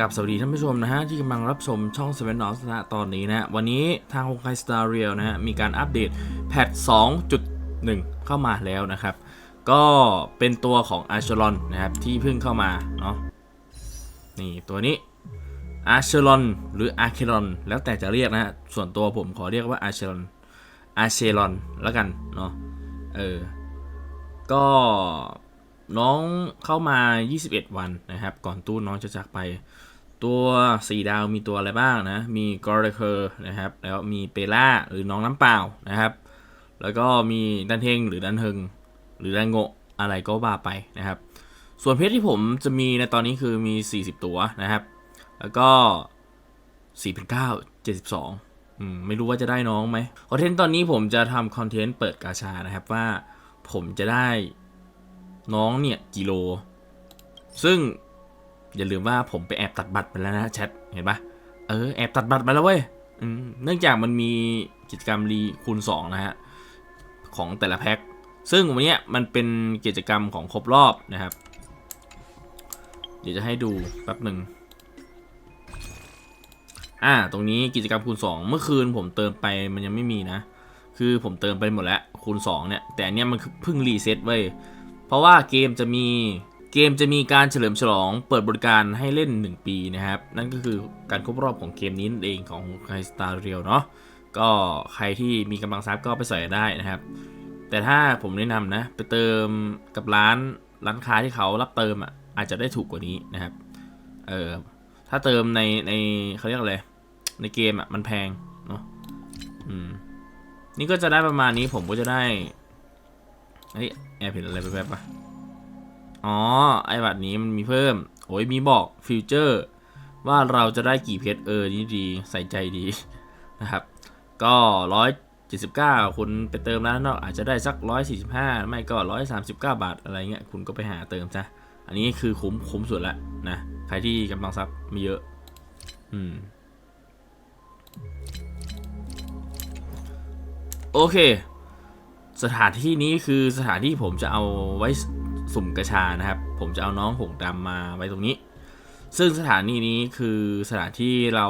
กับสวัสดีท่านผู้ชมนะฮะที่กำลังรับชมช่องเซเว่นนอสนะตอนนี้นะฮะวันนี้ทาง h o k a i Star Rail นะฮะมีการอัปเดตแพท 2.1 เข้ามาแล้วนะครับ ก็เป็นตัวของ a r c h e l o n นนะครับที่เพิ่งเข้ามาเนาะนี่ตัวนี้ a r c h e l o n หรือ a r c h e l o n แล้วแต่จะเรียกนะฮะส่วนตัวผมขอเรียกว่า a r c h e l o n a r c h e l o n แล้วกันเนาะเออก็น้องเข้ามา 21 วันนะครับ ก่อนตู้น้องจะจากไป ตัว4ดาวมีตัวอะไรบ้างนะ มีกอร์เคอร์นะครับ แล้วมีเปล่าหรือน้องน้ำเปล่านะครับ แล้วก็มีดันเทงหรือดันเฮงหรือดันโงะอะไรก็ว่าไปนะครับ ส่วนเพชรที่ผมจะมีในตอนนี้คือมี 40 ตัวนะครับ แล้วก็4 9 72อืมไม่รู้ว่าจะได้น้องไหมคอนเทนต์ตอนนี้ผมจะทำคอนเทนต์เปิดกาชานะครับว่าผมจะได้น้องเนี่ยกิโล ซึ่ง อย่าลืมว่าผมไปแอบตัดบัตรไปแล้วนะแชทเห็นปะเออแอบตัดบัตรมาแล้วเว้ยเนื่องจากมันมีกิจกรรมรีคูณ2นะฮะของแต่ละแพ็คซึ่งวันนี้มันเป็นกิจกรรมของครบรอบนะครับ เดี๋ยวจะให้ดูแป๊บหนึ่งอ่า ตรงนี้กิจกรรมคูณ 2 เมื่อคืนผมเติมไปมันยังไม่มีนะ คือผมเติมไปหมดแล้วคูณ 2 เนี่ย แต่อันเนี้ยมันเพิ่งรีเซ็ตไว้ย เพราะว่าเกมจะมี เกมจะมีการเฉลิมฉลองเปิดบริการให้เล่น 1 ปีนะครับ นั่นก็คือการครบรอบของเกมนี้นั่นเองของไคสตาร์เรียลเนาะก็ใครที่มีกำลังทรัพย์ก็ไปใส่ได้นะครับ แต่ถ้าผมแนะนำนะ ไปเติมกับร้านร้านค้าที่เขารับเติมอะอาจจะได้ถูกกว่านี้นะครับเออถ้าเติมในในเขาเรียกอะไรในเกมอะมันแพงเนาะอืมนี่ก็จะได้ประมาณนี้ผมก็จะได้เฮ้ยแอบเห็นอะไรแป๊บๆปะ อ๋อ ไอบัตรนี้มันมีเพิ่ม โอ้ยมีบอกฟิวเจอร์ว่าเราจะได้กี่เพชรเออ นี่ดี ใส่ใจดีนะครับ ก็ร้อยเจ็ดสิบเก้าคุณไปเติมร้านนอกอาจจะได้สักร้อยสี่สิบห้าไม่ก็ร้อยสามสิบเก้าบาทอะไรเงี้ย คุณก็ไปหาเติมซะ อันนี้คือคุ้มคุ้มสุดละนะ ใครที่กำลังทรัพย์ไม่เยอะ อืม โอเค สถานที่นี้คือสถานที่ผมจะเอาไว้ สุ่มกระชานะครับ ผมจะเอาน้องหงดำมาไว้ตรงนี้ ซึ่งสถานีนี้คือสถานที่เรา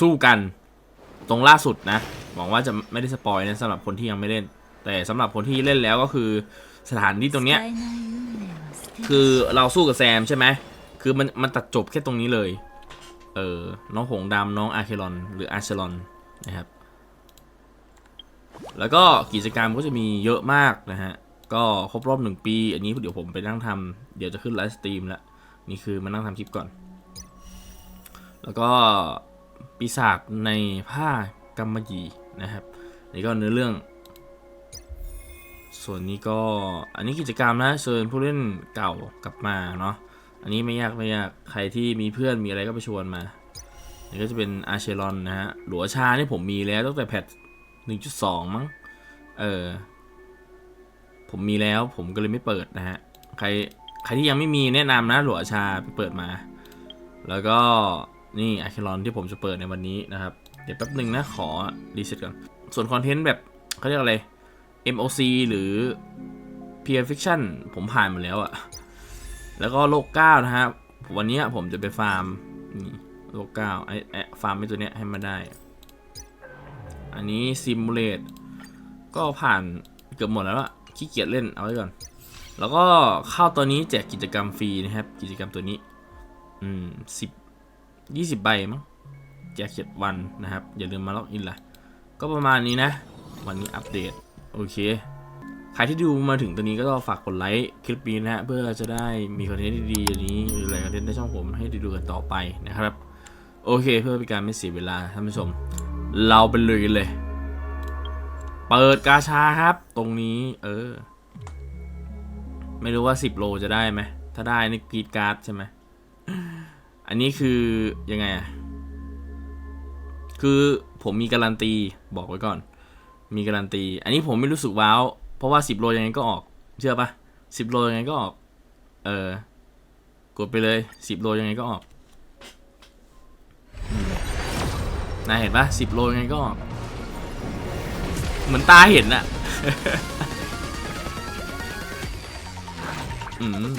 สู้กันตรงล่าสุดนะหวังว่าจะไม่ได้สปอยนะสำหรับคนที่ยังไม่เล่น แต่สำหรับคนที่เล่นแล้วก็คือสถานที่ตรงเนี้ยคือเราสู้กับแซมใช่ไหมคือมันมันตัดจบแค่ตรงนี้เลย เออน้องหงดำน้องอาเคลอน หรืออาเชลอนนะครับ แล้วก็กิจกรรมก็จะมีเยอะมากนะฮะ ก็ครบรอบหนึ่งปี อันนี้เดี๋ยวผมไปนั่งทำเดี๋ยวจะขึ้นไลฟ์สตรีมแล้วนี่คือมานั่งทำคลิปก่อน แล้วก็ปีศาจในผ้ากำมะหยี่นะครับนี่ก็เนื้อเรื่อง ส่วนนี้ก็อันนี้กิจกรรมนะเชิญผู้เล่นเก่ากลับมาเนาะอันนี้ไม่ยากไม่ยากใครที่มีเพื่อนมีอะไรก็ไปชวนมานี่ก็จะเป็นอาเชลอนนะฮะหลัวชานี่ผมมีแล้วตั้งแต่แพท1.2 มั้งเออ ผมมีแล้วผมก็เลยไม่เปิดนะฮะ ใครใครที่ยังไม่มีแนะนำนะหลัวชาไปเปิดมา แล้วก็นี่อาเคลอนที่ผมจะเปิดในวันนี้นะครับ เดี๋ยวแป๊บหนึ่งนะขอรีเซ็ตก่อน ส่วนคอนเทนต์แบบเขาเรียกอะไร MOC หรือ Peer Fiction ผมผ่านมาแล้วอะแล้วก็โลกเก้านะฮะวันนี้ผมจะไปฟาร์มนี่โลกเก้าไอ้ไอ้ฟาร์มไอ้ตัวเนี้ยให้มาได้ อันนี้ซิมูเลตก็ผ่านเกือบหมดแล้วอะ ขี้เกียจเล่นเอาไว้ก่อน แล้วก็เข้าตัวนี้แจกกิจกรรมฟรีนะครับ กิจกรรมตัวนี้ อืมสิบยี่สิบใบมั้งแจกเจ็ดวันนะครับ อย่าลืมมาล็อกอินละก็ประมาณนี้นะ วันนี้อัปเดต โอเค ใครที่ดูมาถึงตัวนี้ก็ต้องฝากกดไลค์คลิปนี้นะฮะเพื่อจะได้มีคอนเทนต์ดีๆอย่างนี้หรืออะไรคอนเทนต์ในช่องผมให้ได้ดูกันต่อไปนะครับ โอเค เพื่อเป็นการไม่เสียเวลาท่านผู้ชม เราไปเลยกันเลย เปิดกาชาครับ ตรงนี้ เออ ไม่รู้ว่า10โลจะได้ไหม ถ้าได้นี่กรีดการ์ดใช่ไหม อันนี้คือยังไงอะ คือผมมีการันตีบอกไว้ก่อน มีการันตี อันนี้ผมไม่รู้สึกว้าว เพราะว่า10โลยังไงก็ออก เชื่อปะ10โลยังไงก็ออก เออ กดไปเลย10โลยังไงก็ออกนายเห็นปะสิบโลยังไงก็ เหมือนตาเห็นอะอืม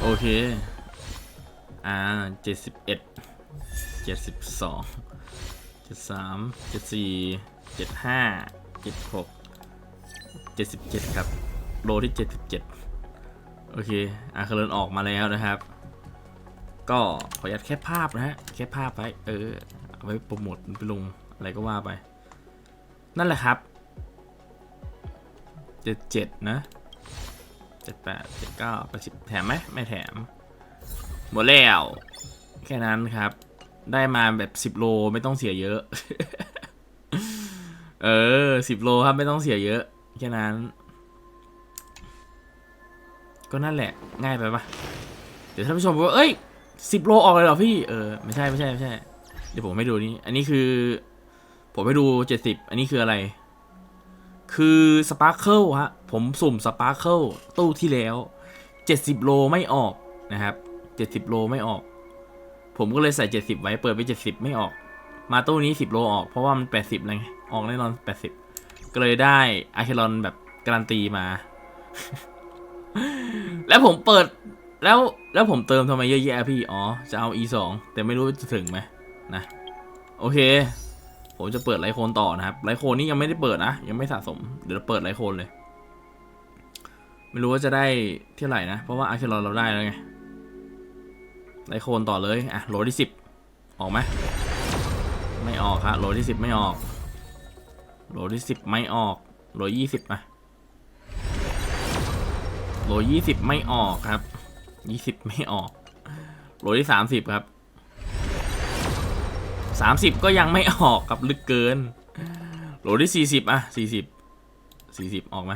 โอเค อ่าเจ็ดสิบเอ็ดเจ็ดสิบสองเจ็ดสามเจ็ดสี่เจ็ดห้าเจ็ดหกเจ็ดสิบเจ็ดครับ โลที่เจ็ดสิบเจ็ดโอเค อ่าเคาเรนออกมาแล้วนะครับ ก็ขออนุญาตแค่ภาพนะฮะแค่ภาพไว้เออเอาไว้โปรโมทไปลงอะไรก็ว่าไป นั่นแหละครับเจ็ดเจ็ดนะเจ็ดแปดเจ็ดเก้าแปดสิบแถมไหมไม่แถม หมดแล้ว แค่นั้นครับ ได้มาแบบสิบโลไม่ต้องเสียเยอะ เออสิบโลครับไม่ต้องเสียเยอะ แค่นั้น ก็นั่นแหละง่ายไปปะเดี๋ยวท่านผู้ชมบอกว่าเอ้ย สิบโลออกเลยเหรอพี่ เออ ไม่ใช่ไม่ใช่ไม่ใช่ เดี๋ยวผมให้ดูนี่ อันนี้คือ ผมให้ดูเจ็ดสิบ อันนี้คืออะไร คือสปาร์เคิลฮะ ผมสุ่มสปาร์เคิลตู้ที่แล้วเจ็ดสิบโลไม่ออกนะครับเจ็ดสิบโลไม่ออก ผมก็เลยใส่เจ็ดสิบไว้เปิดไปเจ็ดสิบไม่ออก มาตู้นี้สิบโลออกเพราะว่ามันแปดสิบเลยไงออกแน่นอนแปดสิบก็เลยได้อาร์เคลอนแบบการันตีมา แล้วผมเปิดแล้ว แล้วผมเติมทำไมเยอะแยะพี่ อ๋อ จะเอา e 2แต่ไม่รู้จะถึงไหมนะ โอเค ผมจะเปิดไลโคนต่อนะครับ ไลโคนนี่ยังไม่ได้เปิดนะ ยังไม่สะสม เดี๋ยวเราเปิดไลโคนเลย ไม่รู้ว่าจะได้เท่าไหร่นะ เพราะว่าอาร์เคลอนเราได้แล้วไง ไลโคนต่อเลย อะ โหลที่สิบออกไหมไม่ออกครับโหลที่สิบไม่ออก โหลที่สิบไม่ออก โหลยี่สิบมาโหลยี่สิบไม่ออกครับ ยี่สิบไม่ออกโหลที่สามสิบครับสามสิบก็ยังไม่ออกครับลึกเกินโหลที่สี่สิบอะสี่สิบสี่สิบออกไหม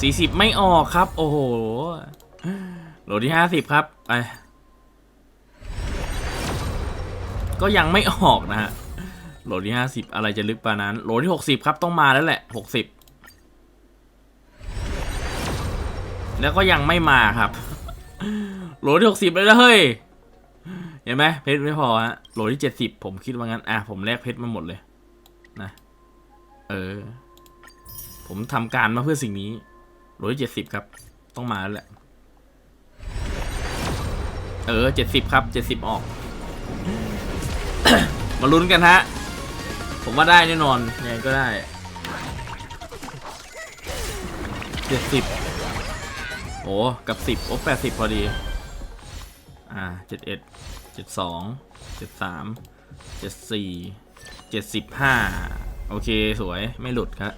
สี่สิบไม่ออกครับ โอ้โหโหลที่ห้าสิบครับไปก็ยังไม่ออกนะฮะโหลที่ห้าสิบอะไรจะลึกปานั้นโหลที่หกสิบครับต้องมาแล้วแหละหกสิบ แล้วก็ยังไม่มาครับโหลที่หกสิบเลยนะเฮ้ยเห็นไหมเพชรไม่พอฮะโหลที่เจ็ดสิบผมคิดว่างั้นอะผมแลกเพชรมาหมดเลยนะเออ ผมทำการมาเพื่อสิ่งนี้โหลที่เจ็ดสิบครับ ต้องมาแล้วแหละเออเจ็ดสิบครับเจ็ดสิบออก มาลุ้นกันฮะ ผมว่าได้แน่นอนยังไงก็ได้เจ็ดสิบ โอ้กับสิบโอ้แปดสิบพอดี อ่าเจ็ดเอ็ดเจ็ดสองเจ็ดสามเจ็ดสี่เจ็ดสิบห้าโอเคสวยไม่หลุดครับ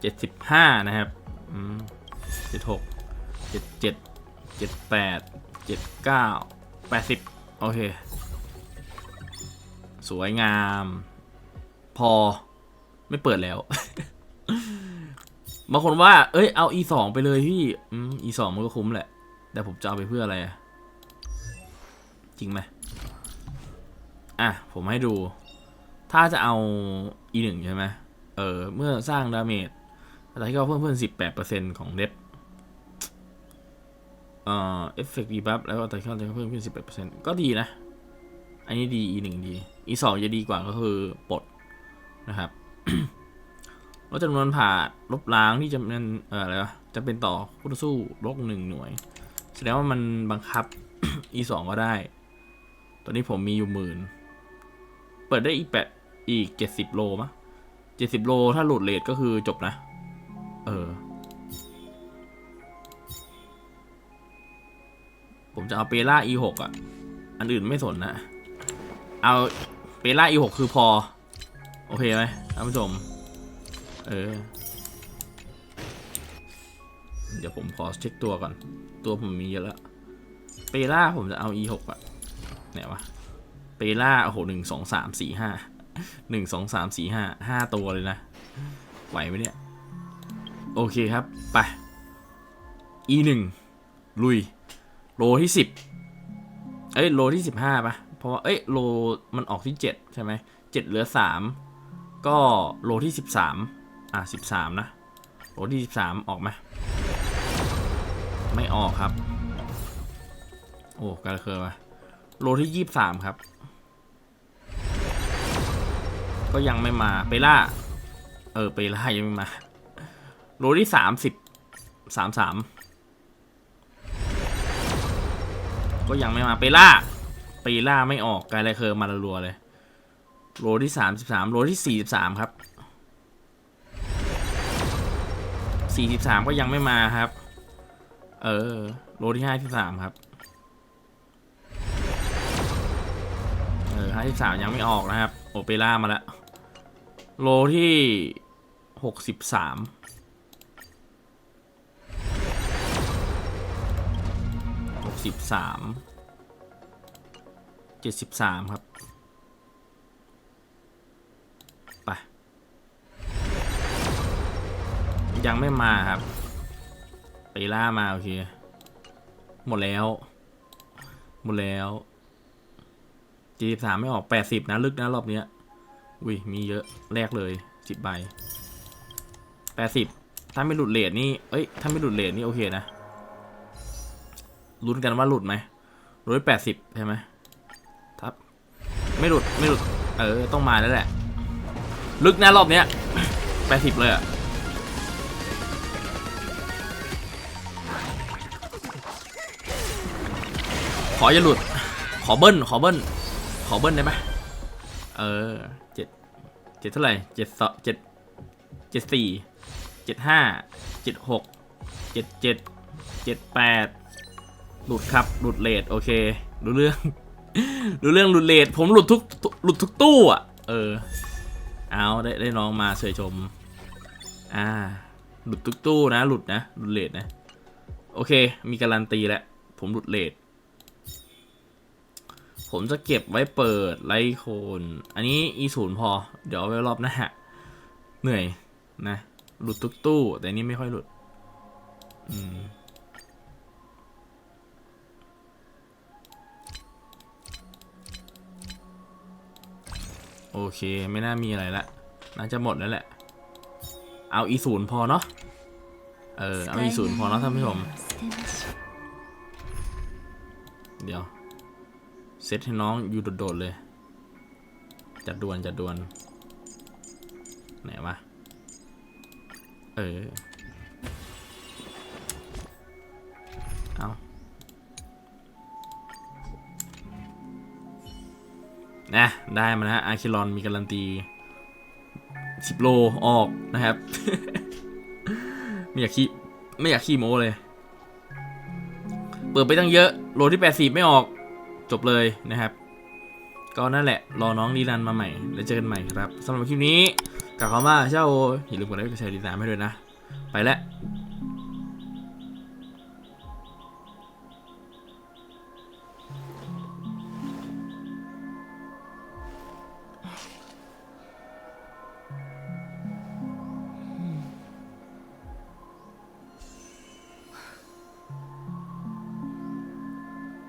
เจ็ดสิบห้านะครับอืมเจ็ดหกเจ็ดเจ็ดเจ็ดแปดเจ็ดเก้าแปดสิบโอเค สวยงาม พอไม่เปิดแล้ว บางคนว่า เอ้ย เอา e สองไปเลยพี่ อืม e สองมันก็คุ้มแหละ แต่ผมจะเอาไปเพื่ออะไรอะจริงไหมอะ ผมให้ดู ถ้าจะเอา e หนึ่งใช่ไหมเออ เมื่อสร้างดาเมจอะไรก็เพิ่มเพิ่มสิบแปดเปอร์เซ็นต์ของเด็บเอ่อเอฟเฟกต์ดีบัฟแล้วก็แต่ก็เพิ่มขึ้นสิบแปดเปอร์เซ็นต์ก็ดีนะ อันนี้ดี e หนึ่งดี e สองจะดีกว่าก็คือปลดนะครับ ลดจำนวนผ่าลบล้างที่จะเป็นเอ่ออะไรวะจะเป็นต่อคู่ต่อสู้ลบหนึ่งหน่วย แสดงว่ามันบังคับ e สองก็ได้ ตอนนี้ผมมีอยู่หมื่น เปิดได้อีกแปดอีกเจ็ดสิบโลมะเจ็ดสิบโลถ้าหลุดเลทก็คือจบนะ เออ ผมจะเอาเปล่า e หกอะ อันอื่นไม่สนนะ เอาเปล่า e หกคือพอ โอเคไหมท่านผู้ชม เออ เดี๋ยวผมขอเช็คตัวก่อน ตัวผมมีเยอะแล้วเปล่าผมจะเอา e หกอะไหนวะ เปล่าโอ้โหหนึ่งสองสามสี่ห้าหนึ่งสองสามสี่ห้าห้าตัวเลยนะ ไหวไหมเนี่ย โอเคครับ ไป e หนึ่งลุย โลที่สิบเอ้ยโลที่สิบห้าปะเพราะว่าเอ้ยโลมันออกที่เจ็ดใช่ไหมเจ็ดเหลือสามก็โลที่สิบสาม อะสิบสามนะโลที่สิบสามออกไหมไม่ออกครับ โอ้การเคยมาโลที่ยี่สามครับ ก็ยังไม่มาเปล่าเออเปล่ายังไม่มา โลที่สามสิบสามสามก็ยังไม่มาเปล่าเปล่าไม่ออกกายไรเคอร์มารัวเลย โลที่สามสิบสามโลที่สี่สิบสามครับ สี่สิบสามก็ยังไม่มาครับ เออ โลที่ห้าสิบสามครับ เออห้าสิบสามยังไม่ออกนะครับ โอเปร่ามาแล้ว โลที่หกสิบสามหกสิบสามเจ็ดสิบสามครับ ไป ยังไม่มาครับไปล่ามาโอเค หมดแล้ว หมดแล้วจีสามไม่ออกแปดสิบนะลึกนะรอบเนี้ยอุ้ยมีเยอะแรกเลยสิบใบแปดสิบถ้าไม่หลุดเลทนี่ เอ้ย ถ้าไม่หลุดเลทนี่โอเคนะ ลุ้นกันว่าหลุดไหมหลุดแปดสิบใช่ไหมถ้าไม่หลุด ไม่หลุด เออ ต้องมาแล้วแหละ ลึกนะรอบเนี้ยแปดสิบเลยอะ ออย่าหลุด ขอเบิ้ล ขอเบิ้ล ขอเบิ้ลได้ไหมเออเจ็ดเจ็ดเท่าไหร่เจ็ดสองเจ็ดเจ็ดสี่เจ็ดห้าเจ็ดหกเจ็ดเจ็ดเจ็ดแปดหลุดครับ หลุดเลทโอเค รู้เรื่อง รู้เรื่องหลุดเลทผมหลุดทุก หลุดทุกตู้อะ เออ เอาได้ได้น้องมาเฉยชม อ่า หลุดทุกตู้นะ หลุดนะ หลุดเลทนะ โอเค มีการันตีแล้ว ผมหลุดเลท ผมจะเก็บไว้เปิดไลโคน อันนี้ e ศูนย์พอ เดี๋ยวเอาไว้รอบหน้าเหนื่อยนะ หลุดทุกตู้ แต่นี้ไม่ค่อยหลุด อืมโอเค ไม่น่ามีอะไรละ น่าจะหมดแล้วแหละ เอา e ศูนย์พอเนาะ เออ เอา e ศูนย์พอเนาะท่านผู้ชม เดี๋ยว ตให้น้องอยู่โดดๆเลย จัดดวนจัดดวน ไหนวะ เออ เอานะได้มาแล้วอาคิลอนมีการันตี10โลออกนะครับ ไม่อยากขี้ไม่อยากขี้โม้เลย เปิดไปตั้งเยอะ โลที่80ไม่ออก จบเลยนะครับ ก็นั่นแหละ รอน้องดีรันมาใหม่ แล้วเจอกันใหม่ครับสำหรับคลิปนี้กลับเข้ามาเช่าอย่าลืมกดไลค์กดแชร์ติดตามให้ด้วยนะ ไปแล้ว